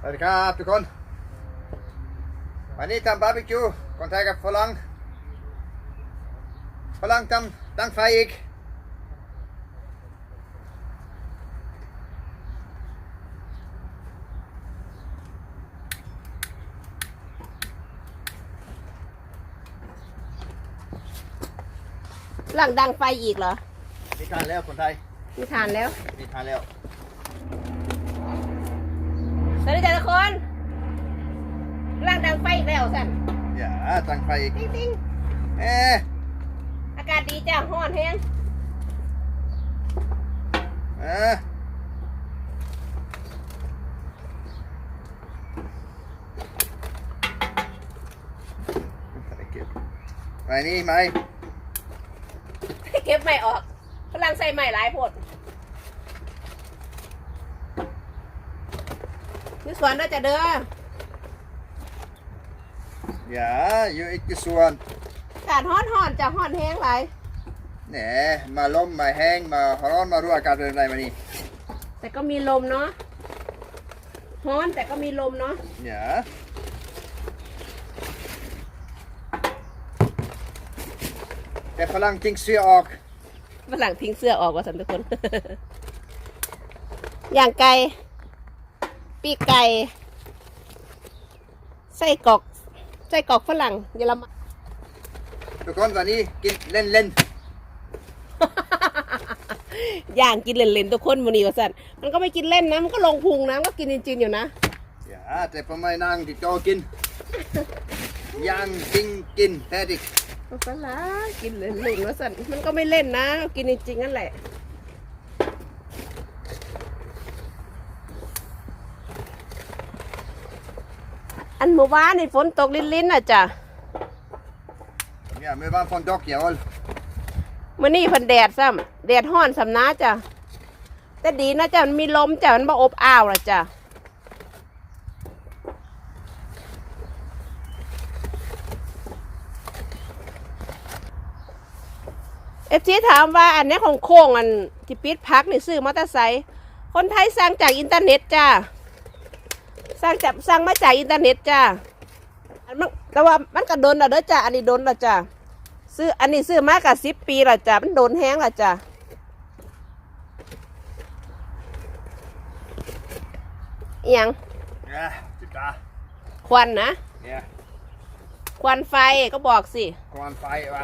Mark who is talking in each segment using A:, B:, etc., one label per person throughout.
A: สวัสดีครับทุกคน วันนี้ทำบาร์บีคิวคนไทยกับฝรั่งฝรั่งทำตั้งไฟอีก
B: หลังดังไฟอีกเหรอ
A: มีทานแล้วคนไทย
B: มีทานแล้ว
A: มีทานแล้ว
B: สวัสดีจ้าทุกคนหลังดังไฟอีก แล้วสัน
A: อย่าตั้งไฟอีก
B: ติ้งติ้ง
A: เอ๊ะ
B: อากาศดีจ้าห้อนแห้ง
A: เอ๊ะไปนี่ไหม
B: เก็บไม่ออกฝรั่งใส่ไม่หลายผดนี่สวนน่าจะเด้อ
A: อย่าอยู่อีกส่วน
B: อากาศห้อนห้อนๆจะห้อนแห้งหลาย
A: แหนมาล้มมาแห้งมาร้อนมารู้อากาศเป็นไรมานี่
B: แต่ก็มีลมเนาะฮ้อนแต่ก็มีลมเนาะ
A: อย่าแต่ฝรั่งทิ้งเสื้อออก
B: ฝรั่งทิ้งเสื้อออกว่าสันทุกคน อย่างไก่ ปีกไก่ ไส้กรอก ไส้กรอกฝรั่งเยอรมัน
A: ทุกคนวันนี้กินเล่นเล่น
B: ย่างกินเล่นๆทุกคนวันนี้ว่าสันมันก็ไม่กินเล่นนะมันก็ลงพุงนะมันก็กินจริงๆอยู่นะ
A: ๆอย่าแต่ผมไม่นั่งที่โต๊ะกินย่างกินกินแท้ดิ
B: ฝรั่งกินเล่นๆว่าสันมันก็ไม่เล่นนะกินจริงๆนั่นแหละ อันเมื่อวานนี่ฝนตกลิ้นๆน่ะจ้ะ
A: เนี่ยไม่บ้านฟอนดอกเกี่ยว
B: มื่อนี้เพันแดดซ้ำแดดห้อนสำน้าจ้ะแต่ดีนะจ้ะมันมีลมจ้ะมันบ่อบอ้าวละจ้ะเอฟซีถามว่าอันนี้ของโค้งอันที่ปิดพักนี่ซื้อมอเตอร์ไซค์คนไทยสั่งจากอินเทอร์เน็ตจ้า สั่งจากสั่งมาจากอินเทอร์เน็ตจ้าอันมันแต่ว่ามันก็โดนและเด้อจ้าอันนี้โดนและจ้าซื้ออันนี้ซื้อมากับสิบปีและจ้ะมันโดนแห้งและจ้ะอิหยัง
A: เนี่ยจิตา
B: ควันนะ
A: เนี่ย
B: ควันไฟก็บอกสิ
A: ควันไฟไป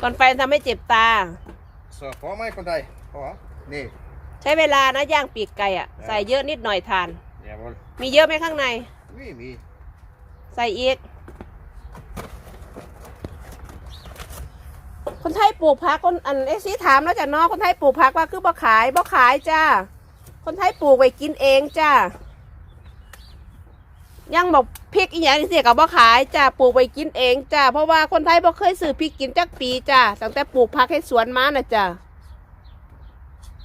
B: ควันไฟทำให้เจ็บตา
A: เสิร์ฟพอไหมคนไทยพอนี่
B: ใช้เวลานะย่างปีกไก่อะใส่เยอะนิดหน่อยทาน
A: เนี่ยบอล
B: มีเยอะไหมข้างใน
A: ไม่มี
B: ใส่อีก คนไทยปลูกผักคนอันเอ็กซีถามแล้วจ้ะเนาะคนไทยปลูกผักว่าคือบ่ขายบ่ขายจ้า คนไทยปลูกไว้กินเองจ้า ยังบอกพริกอีหยังนี่เสียกับบ่ขายจ้าปลูกไว้กินเองจ้าเพราะว่าคนไทยบ่เคยซื้อพริกกินจักปีจ้าตั้งแต่ปลูกผักให้สวนมานะจ้า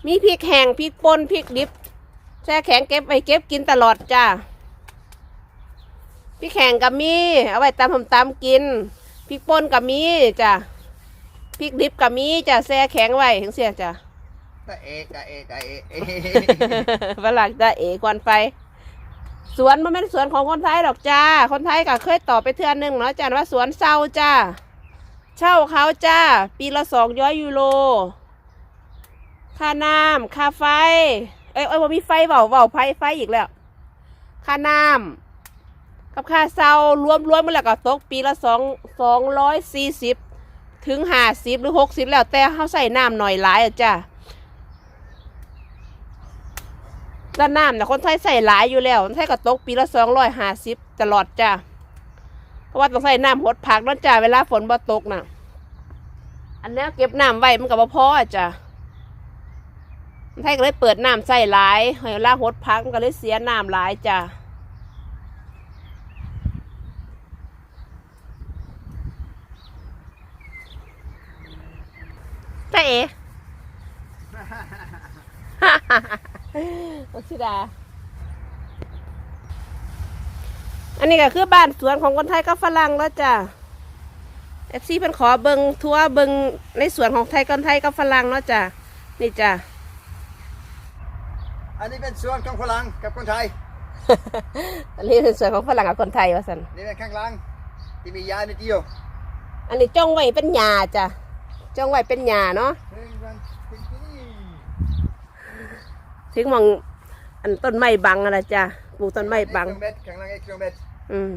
B: มีพริกแห้งพริกป่นพริกดิบแช่แข็งเก็บไว้เก็บกินตลอดจ้าพริกแห้งกับมีเอาไว้ตำผมตำกินพริกป่นกับมีจ้ะพริกดิบกับมีจ้ะแช่แข็งไว้ถึงเสียจ้ะ
A: ตาเอตาเอตาเอเอ
B: ฝรั่งจะเอควันไฟสวนมันไม่นสวนของคนไทยหรอกจ้า คนไทยก็เคยตอบไปเทื่อนึงเนาะจ้ะว่าสวนเศร้าจ้า เช่าเขาจ้า ปีละสองย้อยยูโร ค่าน้ำค่าไฟ เอ้ยเอ้ยว่ามีไฟเบาเบาไฟไฟอีกแล้ว ค่าน้ำกับค่าเช่ารวมรวมมาแล้วก็ตกปีละสองสองร้อยสี่สิบถึงห้าสิบหรือหกสิบแล้วแต่เขาใส่น้ำหน่อยหลายอะจ้าด้านน้ำนะคนไทยใส่หลายอยู่แล้วคนไทยก็ตกปีละสองร้อยห้าสิบตลอดจ้าเพราะว่าต้องใส่น้ำหดผักนั่นจ้าเวลาฝนบ่ตกน่ะ อันนี้เก็บน้ำไว้มันกับพออจ้าคน ไทยก็เลยเปิดน้ำใส่หลายเวลาหดผักมันก็เลยเสียน้ำหลายจ้าจ้าเอ๋โอชิดา อันนี้ก็คือบ้านสวนของคนไทยกับฝรั่งแล้วจ้ะเอฟซีเพิ่นขอเบิงทัวเบิงในสวนของไทยคนไทยกับฝรั่งเนาะจ้ะนี่จ้ะ
A: อันนี้เป็นส่วนของฝรั่งกับคนไทย
B: อันนี้เป็นส่วนของฝรั่งกับคนไทยว่าสัน
A: นี่เป็นข้างหล่างที่มียาในเดียว
B: อันนี้จ้องไว้เป็นหญ้าจ้ะจ้องไว้เป็นหญ้าเนาะ
A: เฮ้ยมันเป็นที่นี่
B: ถึงมองอันต้นไม้บังอะไรจ้ะปลูกต้นไม้บัง
A: เครื่องเบ็ดข้างหล่างไอ้เครื่องเบ็ด
B: อืม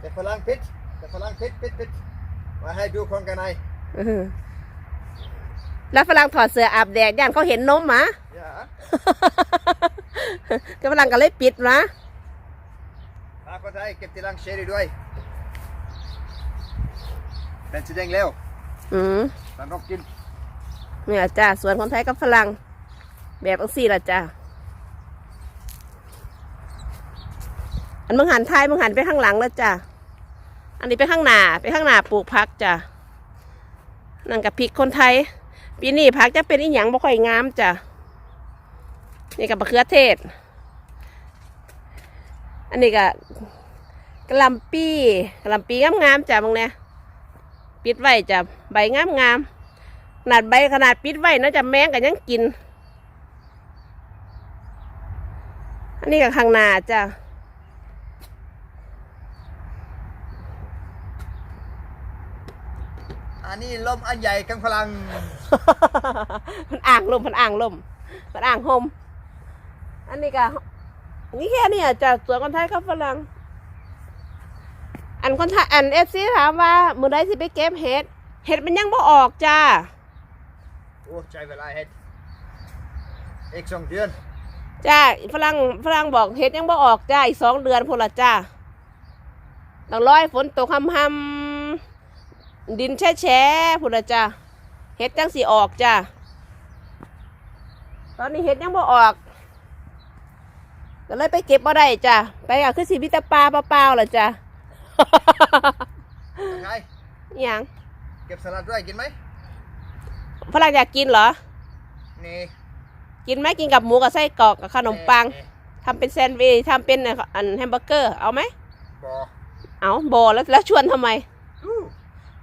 A: แต่ฝรั่งพิษแต่ฝรั่งพิษพิษพิษมาให้ดูคนกันใน
B: อือแล้วฝรั่งถอดเสื้ออาบแดดย่านเขาเห็นนมหมา
A: อย่า
B: ก็ฝรั่งก็เลยปิดนะ
A: พาคนไทยเก็บทีหลังเชอรี่ด้วยเป็นสีแดงเร็ว
B: อืม
A: ตามนกกิน
B: เนี่ยจ้ะสวนคนไทยกับฝรั่งแบบอังสี่ละจ้ะอันมึงหันท้ายมึงหันไปข้างหลังแล้วจ้ะอันนี้ไปข้างหน้าไปข้างหน้าปลูกพักจ้ะนั่นกับพริกคนไทย ปีนี้พักจะเป็นอีหยังบ่ค่อยงามจ้ะ นี่กับมะเขือเทศ อันนี้ก็กะหล่ำปีกะหล่ำปีงามๆจ้ะมึงเนี่ยปิดไว้จ้ะใบงามๆขนาดใบขนาดปิดไว้นะจะแมงกันยังกิน อันนี้กับข้างหน้าจ้ะ
A: อันนี้ลมอันใหญ่ข้างฝรั่ง
B: มันอ่างลมมันอ่างลมมันอ่างโฮม อันนี้ก็นี่แค่นี้อะจ้ะสวนคนไทยกับฝรั่งอันคนไทยอันเอฟซีถามว่ามือใดสิไปเก็บเห็ดเห็ดมันยังบ่ออกจ้า
A: โอ้ใจเวลาเฮ็ดอีกสองเดือน
B: จ้าฝรั่งฝรั่งบอกเห็ดยังบ่ออกจ้าอีกสองเดือนพุ่นละจ้าต้องร้อยฝนตกคำคำดินแช่แช่ๆพุ่นละจ้าเห็ดจังสีออกจ้าตอนนี้เห็ดยังบ่ออก ก็เลยไปเก็บบ่ได้จ้าไปอะคือสีพิตาปลาเปล่าๆล่ะจ้า
A: ไง
B: อหย่าง
A: เก็บสลัดด้วยกินไหม
B: ฝรั่งอยากกินเหรอ
A: นี่
B: กินไหมกินกับหมูกับไส้กรอกกับขนมปัง
A: เอ๊ะ
B: ทำเป็นแซนด์วิชทำเป็นอันแฮมเบอร์เกอร์เอาไหม
A: บอ
B: เอาโบแล้วแล้วชวนทำไม
A: อู้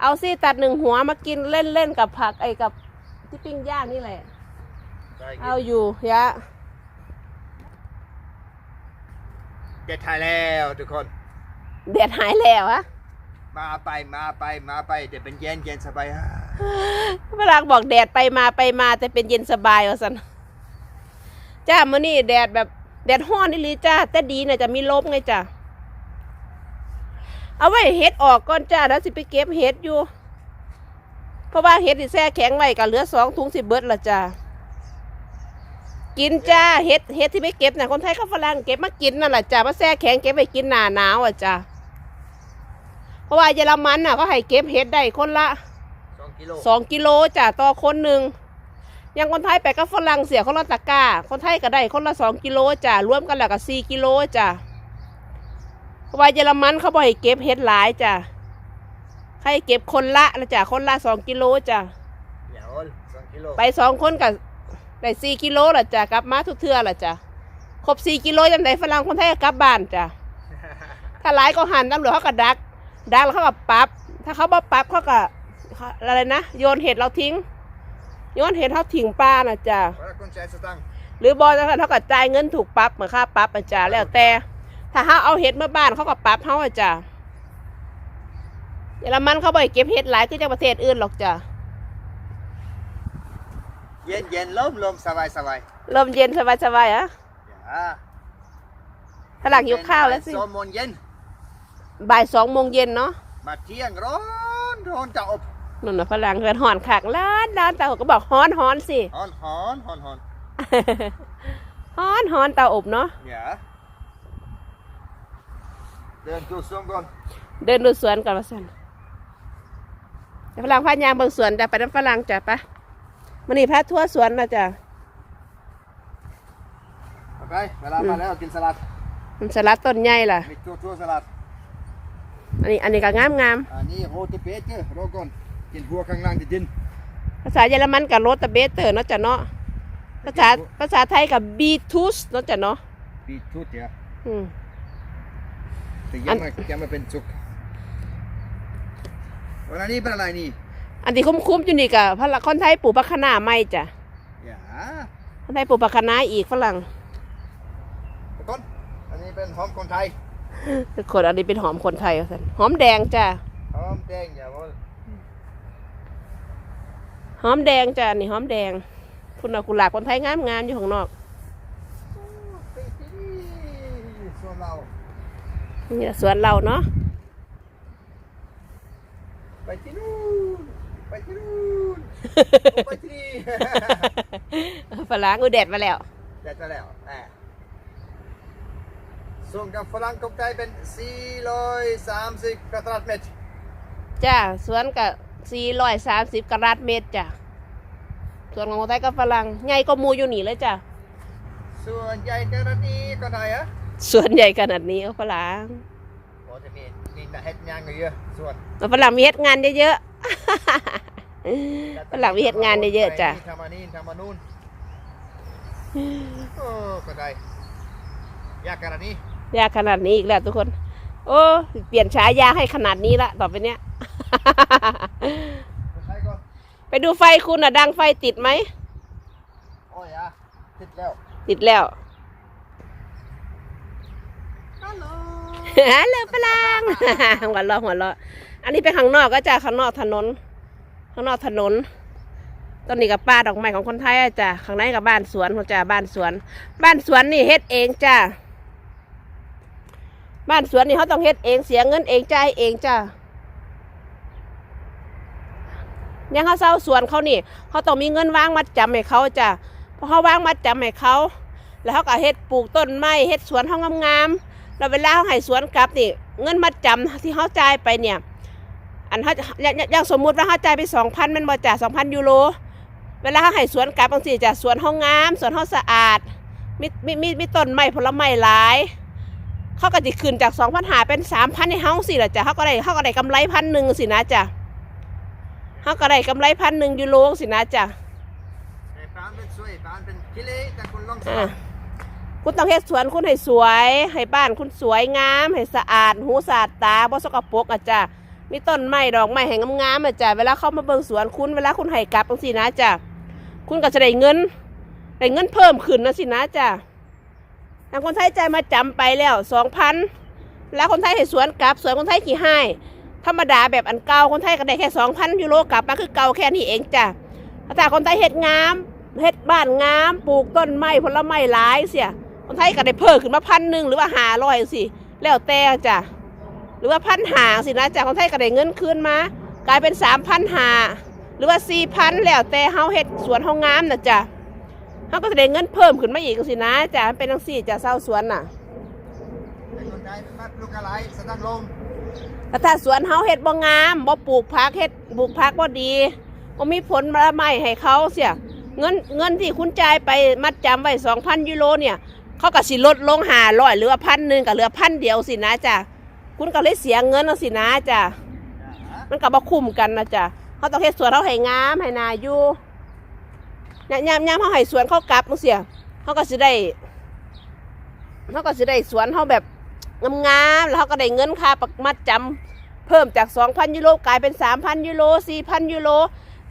B: เอาสิตัดหนึ่งหัวมากินเล่นเล่นๆกับผักไอ้กับที่ปิ้งย่างนี่แหละ
A: ได้กิน
B: เอาอยู่ยะ
A: เด็ดถ่ายแล้วทุกคน
B: แดดหายแล้วอะ
A: มาไปมาไปมาไปเดี๋ยวเป็นเย็นเย็นสบายอะ
B: เวลาบอกแดดไปมาไปมาแต่เป็นเย็นสบายวะสันจ้ามื่อนี่แดดแบบแดดห้อนนี่ลีจ้าแต่ดีน่ะจะมีลมไงจ้าเอาไว้เฮ็ดออกก่อนจ้าแล้วสิไปเก็บเฮ็ดอยู่ เพราะว่าเฮ็ดที่แช่แข็งไว้ก็เหลือสองถุงสิเบิดละจ้า กินจ้าเฮ็ดเฮ็ดที่ไม่เก็บน่ะคนไทยก็ฝรั่งเก็บมากินนั่นแหละจ้ามาแช่แข็งเก็บไปกินหน้าหนาวอะจ้าเพราะว่าเยอรมันน่ะเขาให้เก็บเฮ็ดได้คนละ
A: สองกิโล
B: สองกิโลจ้ะต่อคนหนึ่งอยังคนไทยไปก็ฝรั่งเสียคนละตะกร้า คนไทยก็ได้คนละสองกิโลจ้ะรวมกันแล้วก็สี่กิโลจ้ะเพราะว่าเยอรมันเขาบอกให้เก็บเฮ็ดหลายจ้ะให้เก็บคนละละจ้ะคนละสองกิโลจ้ะ
A: เดี๋ยวสองกิโล
B: ไปสองคนกับ ได้สี่กิโลละจ้ะกลับมาทุกเทื่อละจ้ะครบสี่กิโลยังได้ฝรั่งคนไทยก็กลับบ้านจ้ะถ้าหลายก็หันตำรวจเขาก็ดัก ดักแล้วเขาก็ปรับ ถ้าเขาบ่ปรับเขาก็อะไรนะโยนเห็ดเราทิ้งโยนเห็ดเขาทิ้งป้านะจ้ะ
A: เพราะคุณใช้สตังค์
B: หรือบอลเท่ากับจ่ายเงินถูกปรับเหมือนค่าปรับอะจ้ะแล้วแต่ ถ้าเขาเอาเห็ดมาบ้านเขาก็ปรับเขาอะจ้ะเยอรมันเขาบ่อยเก็บเห็ดหลายคือจากประเทศอื่นหรอกจ้ะ
A: เย็นเย็นลมลมสบายสบาย
B: ลมเย็นสบายๆอะ
A: อย่า
B: ถ้าหลังหิวข้าวแล้วสิ
A: โซนโมงเย็น
B: บ่ายสองโมงเย็นเนาะ
A: มาเที่ยงร้อนร้อนจะอบ
B: นั่นนะฝรั่งเกินหอนขากล้านล้านเตาก็บอกฮ้อนฮ้อนสิ
A: ฮอนฮอนฮอนฮอน
B: ฮ้อนฮ้อนเตาอบเนาะ
A: อย่าเดินดูสวงก่อน
B: เดินดูสวนก่อนว่าสันแต่ฝรั่งพายางบางสวนจ้ะไปน้ำฝรั่งจ้ะไปะ มันนี่พาทั่วสวนนะจ้ะ
A: โอเคเวลามาแล้วกินสลัด
B: มันสลัดต้นใหญ่ล่ะ
A: มีตัวตัวสลัด
B: อันนี้อันนี้ก็งามงาม
A: อันนี้โฮเทเปเตอร์รอก่อนกินหัวข้างล่างจะดิน
B: ภาษาเยอรมันกับโรตเบเตอร์เนาะจ้ะเนาะภาษาภาษาไทยกับบีทูสเนาะจ้ะเนาะ
A: บีทูดเนี่ย
B: อืม
A: แต่
B: อั
A: ยัง
B: น
A: ไม่ยังไม่เป็นสุกวันนี้เป็นอะไรนี่
B: อันที่คุ้มๆอยู่นี่กับพระคนไทยปลูกพักขนาไม่จ้ะ
A: อย่า
B: ฮคนไทยปลูกผักคะน้าอีกฝรั่ง
A: ทุกคนอันนี้เป็นหอมคนไทย
B: ทุกคนอันนี้เป็นหอมคนไทยว่าซั่นหอมแดงจ้ะ
A: หอมแดงอย่าว่า
B: หอมแดงจ้ะนี่หอมแดงคุณเอากุหลาบคนไทยงามงามๆอยู่ข้างนอก
A: ไปที่ส่วนเรา
B: นี่แหละสวนเราเนาะ
A: ไปที่นู่นไปที่นู่น ไปที่นี่
B: ฝรั่งอูแดดมาแล้ว
A: เด็ดมาแล้วอ่าส่วนกับฝรั่งตกใจเป็น 430กระตารเมตร
B: จ้าสวนกับ430กรัตเมตรจ้ะสวนของคนไทยกับฝรั่งใหญ่ก็มูอยู่นี่เลยจ้ะ
A: ส่วนใหญ่กระนี้ก็ได้อะ
B: สวนใหญ่ขนาดนี้เอาฝรั่ง
A: โอ้จะมีนี่นะเฮ็ดยางเยอะส่วน
B: เอาฝรั่งมีเฮ็ดงานเยอะๆ ฝรั่งมีเฮ็ดงานเยอะๆจ้ะ
A: ทำมานี่ทำมานู่นโอ้ก็ได้ยากขนาดนี้
B: ยากขนาดนี้อีกแล้วทุกคน โอ้เปลี่ยนฉายาให้ขนาดนี้ละต่อไปเนี้ย
A: ใช้ก่อน
B: ไปดูไฟคุณอะดังไฟติดไหม
A: โอ้ยอะติดแล้ว
B: ติดแล้ว
A: ฮัลโหล
B: ฮัลโหลฝรั่งหัวเราะหัวเราะอันนี้เป็นข้างนอกก็จะข้างนอกถนน ข้างนอกถนนต้นนี้กับป้าดอกไม้ของคนไทยอะจ้ะข้างในกับบ้านสวนของจ้าบ้านสวน บ้านสวนนี่เฮ็ดเองจ้าบ้านสวนนี่เขาต้องเฮ็ดเองเสียเงินเองจ่ายเองจ้ายังเขาเศร้าสวนเขานี่ เขาต้องมีเงินวางมัดจำให้เขาจ้ะพอเขาวางมัดจำให้เขา แล้วเขาก็เฮ็ดปลูกต้นไม้เฮ็ดสวนห้องงามๆแล้วเวลาเขาให้สวนกลับนี่ เงินมัดจำที่เขาจ่ายไปเนี่ย อันเขาอย่างอย่างอย่างสมมุติว่าเขาจ่ายไปสองพันมันบ่จ่าสองพันยูโรเวลาเขาให้สวนกลับบางทีจะสวนห้องงามสวนห้องสะอาดมีมีมีมีต้นไม้ผลไม้หลาย เขาก็จะขึ้นจากสองพันหาเป็นสามพันในเฮาสิละจ้ะเขาก็ได้เขาก็ได้กำไรพันหนึ่งสินะจ้ะเขาก็ได้กำไรพันหนึ่งยูโรสินะจ้ะ
A: ไอ้ปานเป็นสวยปานเป็นกิเลสแต่คนลองส
B: อ่า
A: อน
B: คุณต้องเฮ็ดสวนคุณให้สวย ให้บ้านคุณสวยงาม ให้สะอาด หูสะอาดตาบ่สกปรกอะจ้ะ มีต้นไม้ดอกไม้ให้งงามๆอะจ้ะเวลาเข้ามาเบิ่งสวนคุณเวลาคุณให้กลับจังซี่นะจ้ะคุณก็จะได้เงินได้เงินเพิ่มขึ้นนะสินะจ้ะทางคนไทยใจมาจำไปแล้ว2,000แล้วคนไทยให้สวนกลับสวนคนไทยขี้ให้ธรรมดาแบบอันเก่าคนไทยก็ได้แค่2,000ยูโรกลับมาคือเก่าแค่นี้เองจ้ะถ้าคนไทยเฮ็ดงามเฮ็ดบ้านงามปลูกต้นไม้ผลไม้หลายเสียคนไทยก็ได้เพิ่มขึ้นมาพันหนึ่งหรือว่าหาร้อยสิแล้วแต่จ้ะ หรือว่าพันหาสินะจ้ะคนไทยก็ได้เงินคืนมา กลายเป็นสามพันหาหรือว่าสี่พันแล้วแต่เฮาเฮ็ดสวนเฮางามนะจ้ะเฮาก็จะได้เงินเพิ่มขึ้นมาอีกสินะจ้ะมันเป็นจังซี่จ้ะเศร้าสวนน่ะ
A: ไอ้คนไทยเป็นมัดลูกอะไรสตันลม
B: แต่ถ้าสวนเฮาเฮ็ดบ่งามบ่ปลูกผักเฮ็ดปลูกผักบ่ดีบ่มีผลมาใหม่ให้เขาเสียเงินเงินที่คุณจ่ายไปมัดจำไว้2,000ยูโรเนี่ย เขาก็สิลดลงหาร้อยหรือว่าพันหนึ่งก็เหลือพันเดียวสินะจ้ะ คุณก็เลยเสียเงินเอาสินะจ้ะมันก็บ่คุ้มกันนะจ้ะเขาต้องเฮ็ดสวนเขาให้งามให้นาอยู่ยามยามยามเขาให้สวนเขากลับมึงเสียเขาก็สิได้เขาก็สิได้สวนเขาแบบงามๆแล้วเขาก็ได้เงินค่าประมัดจำเพิ่มจากสองพันยูโรกลายเป็นสามพันยูโรสี่พันยูโร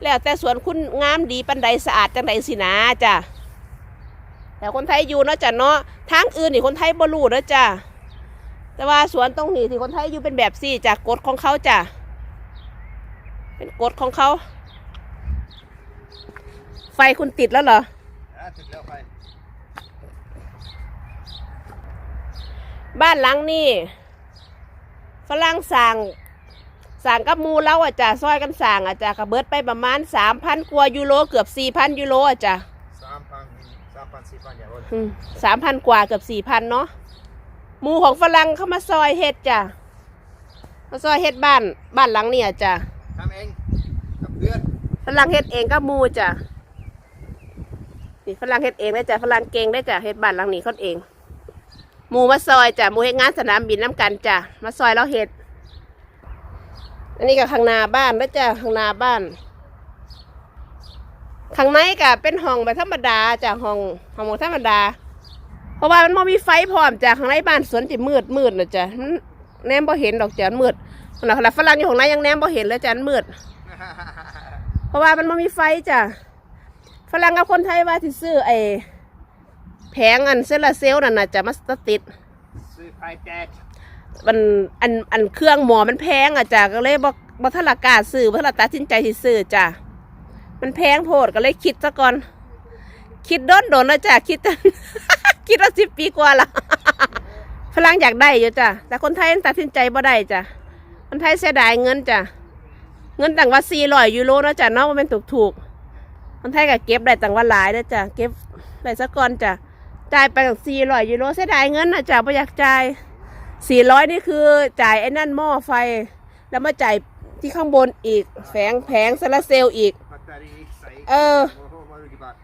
B: แล้วแต่สวนคุณงามดีปันใดสะอาดจังใดสินะจ้ะแต่คนไทยอยู่เนาะจ้ะเนาะทางอื่นนี่คนไทยบ่รู้เนาะจ้ะ แต่ว่าสวนตรงนี้ที่คนไทยอยู่เป็นแบบสี่จ้ะกฎของเขาจ้ะเป็นกฎของเขา ไฟคุณติดแล้วเหรอ
A: อะติดแล้วไป
B: บ้านหลังนี่ฝรั่งสั่งสั่งกับหมูเล้าอะจ้ะซอยกันสั่งอะจ้ะกระเบิดไปประมาณสามพันกว่ายูโรเกือบสี่พันยูโรอะจ้ะ
A: สามพันสามพันสี่พันอย่าบ่น
B: สามพันกว่าเกือบสี่พันเนาะ หมูของฝรั่งเข้ามาซอยเฮ็ดจ้ะมาซอยเฮ็ดบ้านบ้านหลังเนี่ยจ้ะ
A: ทำเองกับเพื่อน
B: ฝรั่งเฮ็ดเองกับหมูจ้ะนี่ฝรั่งเฮ็ดเองได้จ้ะฝรั่งเก่งได้จ้ะเฮ็ดบ้านหลังนี้เขาเองหมูมาซอยจ้ะหมูเฮ็ดงานสนามบินน้ำกันจ้ะมาซอยแล้วเฮ็ด อันนี้ก็ข้างหน้าบ้านแล้วจ้ะข้างหน้าบ้านข้างในก็เป็นห้องแบบธรรมดาจ้ะห้องห้องแบบธรรมดา เพราะว่ามันไม่มีไฟพร้อมจ้ะข้างในบ้านสวนจะมืดมืดนะจ้ะมันแนมบ่เห็นดอกจ้ะมันมืดขณะขณะฝรั่งอยู่ข้างในยังแนมบ่เห็นเลยจ้ะมันมืด เพราะว่ามันไม่มีไฟจ้ะฝรั่งกับคนไทยว่าที่ซื้อไอ้แผงอันเซลลาร์เซลล์นั่นน่ะจะมาติด
A: ซื้อไฟแดด
B: มันอันอันเครื่องหมอมันแพงอะจ้ะก็เลยบอกบอทลากล้าซื้อบ่ทลาตัดสินใจที่ซื้อจ้ะมันแพงโพดก็เลยคิดซะก่อน คิดโดนโดนแล้วจ้ะคิด คิดว่าสิบปีกว่าละฝรั่งอยากได้อยู่จ้ะแต่คนไทยตัดสินใจบ่ได้จ้ะคนไทยเสียดายเงินจ้ะเงินต่างว่าสี่ร้อยยูโรเนาะจ้ะเนาะว่าเป็นถูกถูกๆคนไทยก็เก็บได้ต่างว่าหลายเด้อจ้ะเก็บได้ซะก่อนจ้ะจ่ายไปกับสี่ร้อยยูโรเสียดายเงินนะจ้ะไม่อยากจ่ายสี่ร้อยนี่คือจ่ายไอ้นั่นหม้อไฟ แล้วมาจ่ายที่ข้างบนอีกแผงแผงโซลาร์เซลล์อีก
A: แบตเตอรี่ใส่
B: เออ
A: โอ้โหมาดูกี่บาท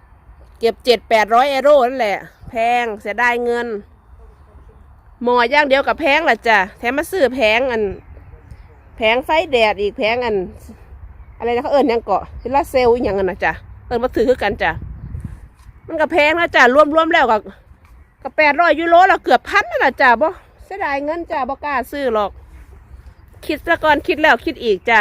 B: เก็บเจ็ดแปดร้อยเอโรนั่นแหละแพงเสียดายเงิน หมอย่างเดียวกับแพงละจ้ะแถมมาซื้อแพงอัน แพงไฟแดดอีกแพงอัน อะไรนะเขาเอิญยังเกาะโซลาเซลอย่างนั้นนะจ้ะเอิญมาถือคือกันจ้ะมันก็แพงนะจ้ะรวมรวมแล้วก็ก็แปดร้อยยูโรแล้วเกือบพันนั่นแหละจ้ะบ่เสียดายเงินจ้ะบ่กล้าซื้อหรอก คิดซะก่อนคิดแล้วคิดอีกจ้ะ